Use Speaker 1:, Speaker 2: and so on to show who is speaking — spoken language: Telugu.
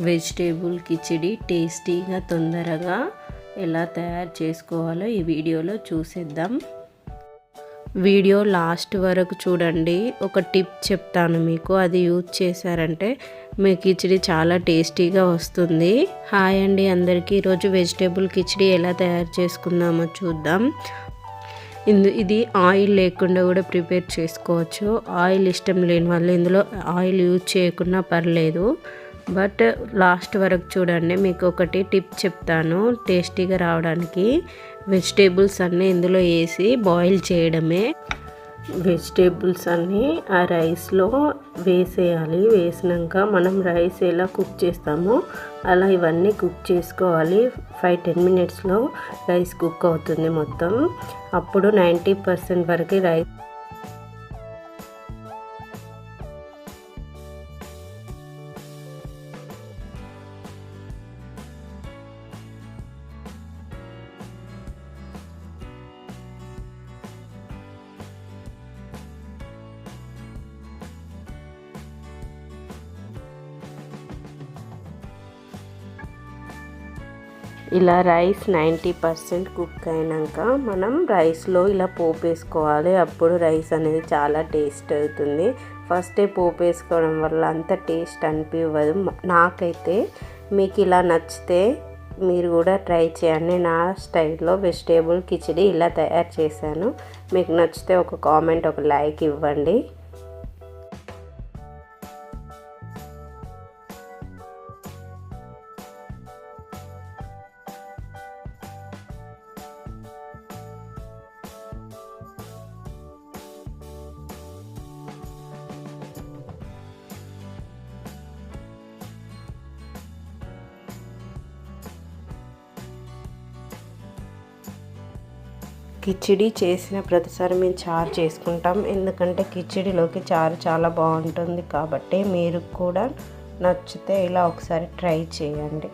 Speaker 1: వెజిటేబుల్ కిచిడి టేస్టీగా తొందరగా ఎలా తయారు చేసుకోవాలో ఈ వీడియోలో చూసేద్దాం. వీడియో లాస్ట్ వరకు చూడండి. ఒక టిప్ చెప్తాను మీకు. అది యూజ్ చేశారంటే మీ కిచిడి చాలా టేస్టీగా వస్తుంది. హాయ్ అండి అందరికీ. ఈరోజు వెజిటేబుల్ కిచిడి ఎలా తయారు చేసుకుందామో చూద్దాం. ఇందు ఇది ఆయిల్ లేకుండా కూడా ప్రిపేర్ చేసుకోవచ్చు. ఆయిల్ ఇష్టం లేని వాళ్ళు ఇందులో ఆయిల్ యూజ్ చేయకున్నా పర్లేదు. బట్ లాస్ట్ వరకు చూడండి మీకు ఒకటి టిప్ చెప్తాను. టేస్టీగా రావడానికి వెజిటేబుల్స్ అన్నీ ఇందులో వేసి బాయిల్ చేయడమే. వెజిటేబుల్స్ అన్నీ ఆ రైస్లో వేసేయాలి. వేసినాక మనం రైస్ ఎలా కుక్ చేస్తామో అలా ఇవన్నీ కుక్ చేసుకోవాలి. ఫైవ్ టెన్ మినిట్స్లో రైస్ కుక్ అవుతుంది మొత్తం. అప్పుడు నైంటీ పర్సెంట్ వరకు రైస్ ఇలా రైస్ నైంటీ పర్సెంట్ కుక్ అయినాక మనం రైస్లో ఇలా పోపు వేసుకోవాలి. అప్పుడు రైస్ అనేది చాలా టేస్ట్ అవుతుంది. ఫస్టే పోపు వేసుకోవడం వల్ల అంత టేస్ట్ అనిపించదు నాకైతే మీకు ఇలా నచ్చితే మీరు కూడా ట్రై చేయండి. నా స్టైల్లో వెజిటేబుల్ కిచిడి ఇలా తయారు చేశాను. మీకు నచ్చితే ఒక కామెంట్ ఒక లైక్ ఇవ్వండి. కిచిడి చేసిన ప్రతిసారి మేము చారు చేసుకుంటాం. ఎందుకంటే కిచిడిలోకి చారు చాలా బాగుంటుంది కాబట్టి మీరు కూడా నచ్చితే ఇలా ఒకసారి ట్రై చేయండి.